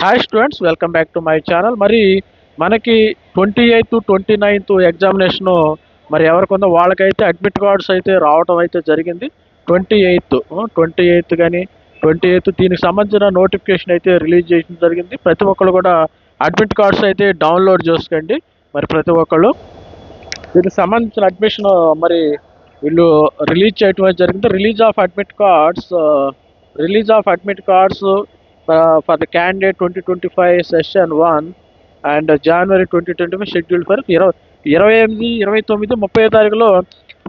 Hi students welcome back to my channel మరి మనకి twenty eighth twenty ninth examination మరి ఎవరికొందో వాళ్ళకైతే అడ్మిట్ కార్డ్స్ అయితే రావడం అయితే జరిగింది. ట్వంటీ ఎయిత్ ట్వంటీ ఎయిత్ కానీ ట్వంటీ ఎయిత్ దీనికి సంబంధించిన నోటిఫికేషన్ అయితే రిలీజ్ చేయడం జరిగింది. ప్రతి ఒక్కళ్ళు కూడా అడ్మిట్ కార్డ్స్ అయితే డౌన్లోడ్ చేసుకోండి. మరి ప్రతి ఒక్కళ్ళు దీనికి సంబంధించిన అడ్మిషన్ మరి వీళ్ళు రిలీజ్ చేయటం అయితే జరిగింది. Release of admit cards release of admit cards for the candidate twenty twenty five session one and January twenty twenty five schedule for ఇరవై ఇరవై ఎనిమిది ఇరవై తొమ్మిది ముప్పై తారీఖులో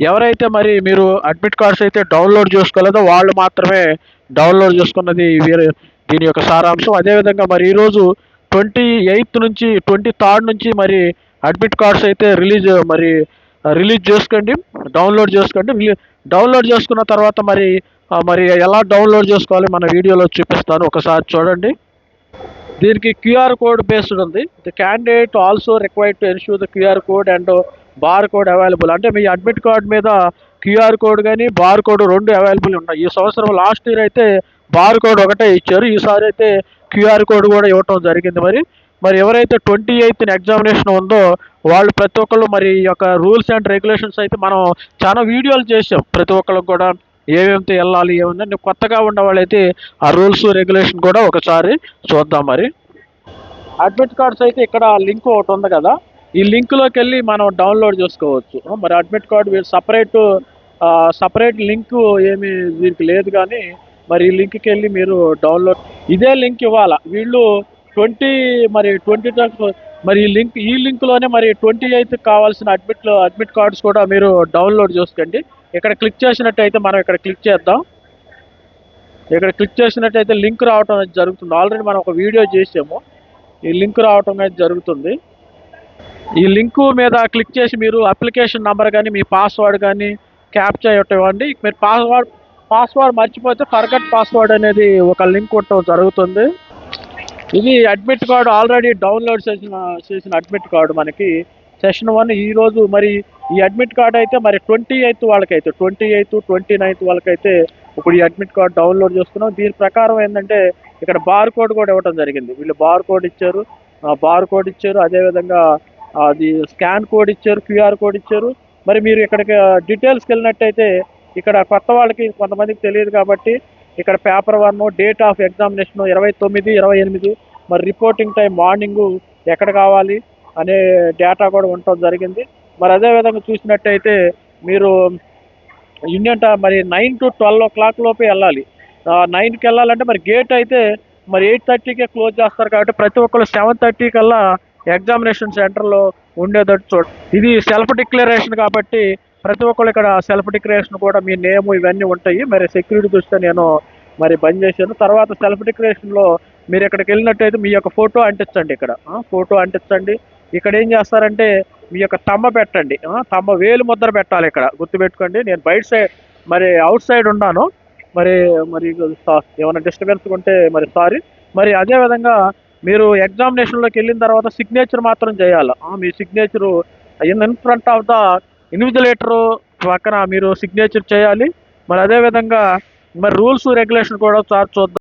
ఎవరైతే మరి మీరు అడ్మిట్ కార్డ్స్ అయితే డౌన్లోడ్ చేసుకోలేదో వాళ్ళు మాత్రమే డౌన్లోడ్ చేసుకున్నది దీని యొక్క సారాంశం. అదేవిధంగా మరి ఈరోజు ట్వంటీ ఎయిత్ నుంచి ట్వంటీ థర్డ్ నుంచి మరి అడ్మిట్ కార్డ్స్ అయితే రిలీజ్ మరి రిలీజ్ చేసుకోండి డౌన్లోడ్ చేసుకోండి. డౌన్లోడ్ చేసుకున్న తర్వాత మరి మరి ఎలా డౌన్లోడ్ చేసుకోవాలి మన వీడియోలో చూపిస్తాను. ఒకసారి చూడండి. దీనికి క్యూఆర్ కోడ్ బేస్డ్ ఉంది. The candidate also required to ensure the QR code and bar code available అంటే మీ అడ్మిట్ కార్డ్ మీద క్యూఆర్ కోడ్ కానీ బార్ కోడ్ రెండు అవైలబుల్ ఉన్నాయి. ఈ సంవత్సరం లాస్ట్ ఇయర్ అయితే బార్ కోడ్ ఒకటే ఇచ్చారు. ఈసారి అయితే క్యూఆర్ కోడ్ కూడా ఇవ్వటం జరిగింది మరి. మరి ఎవరైతే ట్వంటీ ఎయిత్ ఎగ్జామినేషన్ ఉందో వాళ్ళు ప్రతి ఒక్కళ్ళు మరి ఈ యొక్క రూల్స్ అండ్ రెగ్యులేషన్స్ అయితే మనం చాలా వీడియోలు చేసాం ప్రతి ఒక్కళ్ళకి కూడా ఏమేమితో వెళ్ళాలి ఏముందని కొత్తగా ఉన్న వాళ్ళైతే ఆ రూల్స్ రెగ్యులేషన్ కూడా ఒకసారి చూద్దాం మరి. అడ్మిట్ కార్డ్స్ అయితే ఇక్కడ లింక్ ఒకటి ఉంది కదా. ఈ లింక్లోకి వెళ్ళి మనం డౌన్లోడ్ చేసుకోవచ్చు. మరి admit card separate separate link ఏమి దీనికి లేదు కానీ మరి ఈ లింక్కి వెళ్ళి మీరు డౌన్లోడ్ ఇదే లింక్ ఇవ్వాలా? వీళ్ళు ట్వంటీ మరి ట్వంటీ మరి ఈ లింక్ ఈ లింక్లోనే మరి ట్వంటీ ఎయిత్ కావాల్సిన అడ్మిట్ అడ్మిట్ కార్డ్స్ కూడా మీరు డౌన్లోడ్ చేసుకోండి. ఇక్కడ క్లిక్ చేసినట్టయితే మనం ఇక్కడ క్లిక్ చేద్దాం. ఇక్కడ క్లిక్ చేసినట్టయితే లింక్ రావటం అనేది జరుగుతుంది. ఆల్రెడీ మనం ఒక వీడియో చేసాము. ఈ లింక్ రావటం అనేది జరుగుతుంది. ఈ లింకు మీద క్లిక్ చేసి మీరు అప్లికేషన్ నెంబర్ కానీ మీ పాస్వర్డ్ కానీ క్యాప్చర్ ఇవ్వండి మీరు పాస్వర్డ్ పాస్వర్డ్ మర్చిపోతే ఫర్గట్ పాస్వర్డ్ అనేది ఒక లింక్ ఉండటం జరుగుతుంది. ఇది అడ్మిట్ కార్డు ఆల్రెడీ డౌన్లోడ్ చేసిన చేసిన అడ్మిట్ కార్డు మనకి. సెషన్ వన్ ఈ రోజు మరి ఈ అడ్మిట్ కార్డు అయితే మరి ట్వంటీ ఎయిత్ వాళ్ళకైతే ట్వంటీ ఎయిత్ ట్వంటీ నైన్త్ వాళ్ళకైతే ఇప్పుడు ఈ అడ్మిట్ కార్డు డౌన్లోడ్ చేసుకున్నాం దీని ప్రకారం ఏంటంటే ఇక్కడ బార్ కోడ్ కూడా ఇవ్వడం జరిగింది. వీళ్ళు బార్ కోడ్ ఇచ్చారు. బార్ కోడ్ ఇచ్చారు. అదేవిధంగా అది స్కాన్ కోడ్ ఇచ్చారు క్యూఆర్ కోడ్ ఇచ్చారు. మరి మీరు ఇక్కడికి డీటెయిల్స్కి వెళ్ళినట్టయితే ఇక్కడ కొత్త వాళ్ళకి కొంతమందికి తెలియదు కాబట్టి ఇక్కడ paper one date of examination ఇరవై తొమ్మిది ఇరవై ఎనిమిది. మరి రిపోర్టింగ్ టైం మార్నింగ్ ఎక్కడ కావాలి అనే డేటా కూడా ఉండటం జరిగింది. మరి అదే విధంగా చూసినట్టయితే మీరు యూనియన్ మరి nine to twelve o'clock లోపే వెళ్ళాలి. నైన్కి వెళ్ళాలంటే మరి గేట్ అయితే మరి ఎయిట్ థర్టీకే క్లోజ్ చేస్తారు కాబట్టి ప్రతి ఒక్కరు సెవెన్ థర్టీ కల్లా ఎగ్జామినేషన్ సెంటర్లో ఉండేటట్టు చూడ ఇది సెల్ఫ్ డిక్లరేషన్ కాబట్టి ప్రతి ఒక్కరు ఇక్కడ సెల్ఫ్ డిక్లరేషన్ కూడా మీ నేమ్ ఇవన్నీ ఉంటాయి. మరి సెక్యూరిటీ దృష్ట్యా నేను మరి బంద్ చేశాను. తర్వాత సెల్ఫ్ డిక్లరేషన్లో మీరు ఇక్కడికి వెళ్ళినట్టయితే మీ యొక్క ఫోటో అంటించండి ఇక్కడ. ఫోటో అంటించండి. ఇక్కడ ఏం చేస్తారంటే మీ యొక్క తమ్మ పెట్టండి. తమ్మ వేలు ముద్ర పెట్టాలి ఇక్కడ. గుర్తుపెట్టుకోండి. నేను బయట సైడ్ మరి అవుట్ సైడ్ ఉన్నాను. మరి మరి ఏమైనా డిస్టర్బెన్స్ ఉంటే మరి సారీ మరి అదే విధంగా మీరు ఎగ్జామినేషన్లోకి వెళ్ళిన తర్వాత సిగ్నేచర్ మాత్రం చేయాలి. మీ signature in front of the invigilator పక్కన మీరు సిగ్నేచర్ చేయాలి. మరి అదే విధంగా మరి రూల్స్ రెగ్యులేషన్ కూడా ఒకసారి చూద్దాం.